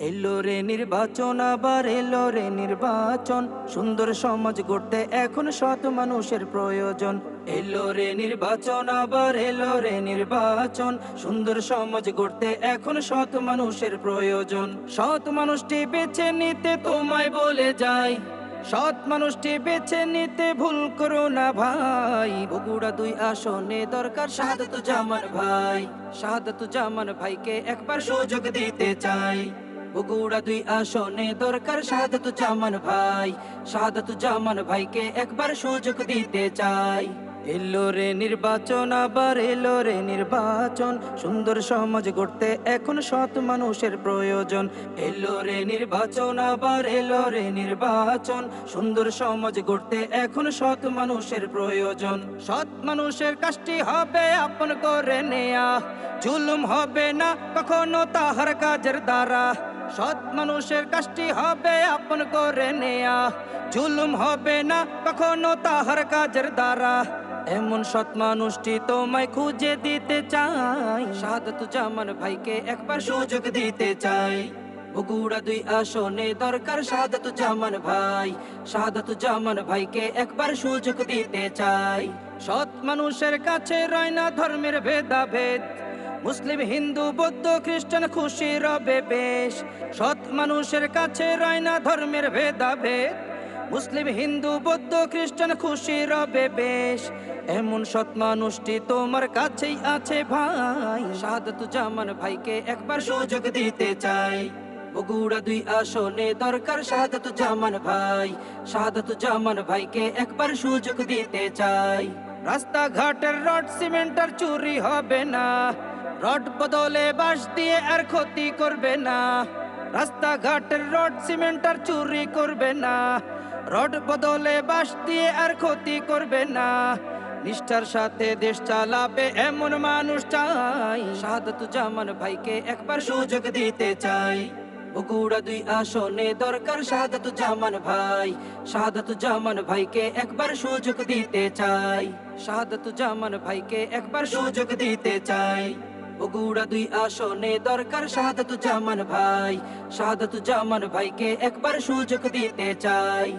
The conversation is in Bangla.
এলো রে নির্বাচন, আবার এলো রে নির্বাচন। সুন্দর সমাজ গড়তে এখন সৎ মানুষের প্রয়োজন। এলো রে নির্বাচন, আবার এলো রে নির্বাচন। সুন্দর সমাজ গড়তে এখন সৎ মানুষের প্রয়োজন। সৎ মানুষটি বেছে নিতে তোমায় বলে যাই। সৎ মানুষটি বেছে নিতে ভুল করো না ভাই। বগুড়া দুই আসনে দরকার শাহাদত জামান ভাই। শাহাদত জামান ভাইকে একবার সুযোগ দিতে চাই। বগুড়া দুই আসনে দরকার শাহাদত জামান ভাই। শাহাদত জামান ভাইকে একবার সুযোগ দিতে চাই। এলো রে নির্বাচন, আবার এলো রে নির্বাচন। সুন্দর সমাজ গড়তে এখন সৎ মানুষের প্রয়োজন। এলো রে নির্বাচন, আবার এলো রে নির্বাচন। সুন্দর সমাজ গড়তে এখন সৎ মানুষের প্রয়োজন। সৎ মানুষের কাজটি হবে আপন করে নেয়া। জুলুম হবে না কখনো তাহার কাজের দ্বারা। সৎ মানুষের কাজটি হবে আপন করে নেয়া। জুলুম হবে না কখনো তাহার কাজের দ্বারা। এমন সৎ মানুষটি তোমায় খুঁজে দিতে চাই। শাহাদত জামান ভাইকে একবার সুযোগ দিতে চাই। বগুড়া দুই আসনে দরকার শাহাদত জামান ভাই। শাহাদত জামান ভাইকে একবার সুযোগ দিতে চাই। সৎ মানুষের কাছে রয় না ধর্মের ভেদাভেদ। মুসলিম, হিন্দু, বৌদ্ধ, খ্রিস্টান খুশি রবে বেশ সৎ মানুষের কাছে রয় না ধর্মের ভেদাভেদ। মুসলিম, হিন্দু, বৌদ্ধ, খ্রিস্টান খুশি রবে বেশ এমন সৎ মানুষটি তোমার কাছেই আছে ভাই। শাহাদত জামান ভাইকে একবার সুযোগ দিতে চাই। বগুড়া দুই আসনে দরকার শাহাদত জামান ভাই। শাহাদত জামান ভাইকে একবার সুযোগ দিতে চাই। রাস্তাঘাটের রড, সিমেন্টার চুরি হবে না। রড বদলে বাঁশ দিয়ে আর ক্ষতি করবে না। রাস্তাঘাটের রড সিমেন্টার চুরি করবে না। রড বদলে বাঁশ দিয়ে আর ক্ষতি করবে না। নিষ্ঠার সাথে দেশ চালাবে এমন মানুষ চাই। শাহাদত জামান ভাইকে একবার সুযোগ দিতে চাই। বগুড়া দুই আসনে দরকার শাহাদত জামান ভাই। শাহাদত জামান ভাইকে একবার সুযোগ দিতে চাই। শাহাদত জামান ভাইকে একবার সুযোগ দিতে চাই। বগুড়া দুই আসনে দরকার শাহাদত জামান ভাই শাহাদত জামান ভাইকে একবার সুযোগ দিতে চাই।